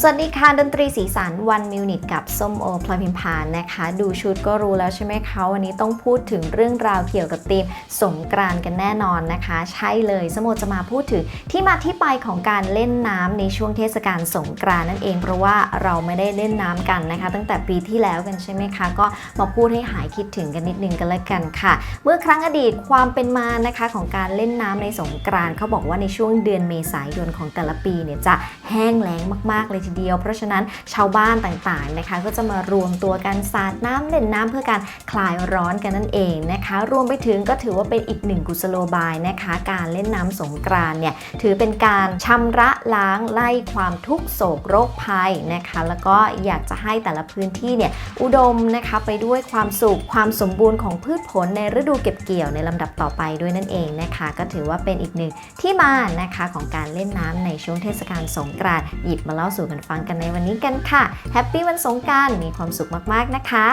สวัสดีค่ะดนตรีสีสันวันมิวนิตกับส้มโอพลอยพิมพานนะคะ ดูชุดก็รู้แล้วใช่ไหมคะวันนี้ต้องพูดถึงเรื่องราวเกี่ยวกับธีมสงกรานต์กันแน่นอนนะคะ ใช่เลยสมโอจะมาพูดถึงที่มาที่ไปของการเล่นน้ำในช่วงเทศกาลสงกรานต์นั่นเอง เพราะว่าเราไม่ได้เล่นน้ำกันนะคะ ตั้งแต่ปีที่แล้วกันใช่ไหมคะ ก็มาพูดให้หายคิดถึงกันนิดนึงกันแล้วกันค่ะ เมื่อครั้งอดีตความเป็นมานะคะของการเล่นน้ำในสงกรานต์เขาบอกว่าในช่วงเดือนเมษายนของแต่ละปีเนี่ยจะแห้งแล้งมากๆเลยทีเดียว เพราะฉะนั้นชาวบ้านต่างๆนะคะ ก็จะมารวมตัวกันสาดน้ำเล่นน้ำเพื่อการคลายร้อนกันนั่นเองนะคะ รวมไปถึงก็ถือว่าเป็นอีกหนึ่งกุศโลบายนะคะ การเล่นน้ำสงกรานเนี่ยถือเป็นการชำระล้างไล่ความทุกข์โศกโรคภัยนะคะ แล้วก็อยากจะให้แต่ละพื้นที่เนี่ยอุดมนะคะไปด้วยความสุขความสมบูรณ์ของพืชผลในฤดูเก็บเกี่ยวในลำดับต่อไปด้วยนั่นเองนะคะ ก็ถือว่าเป็นอีกหนึ่งที่มานะคะของการเล่นน้ำในช่วงเทศกาลสงกรานต์หยิบมาเล่าสู่กันฟังกันในวันนี้กันค่ะ แฮปปี้วันสงการมีความสุขมากๆนะคะ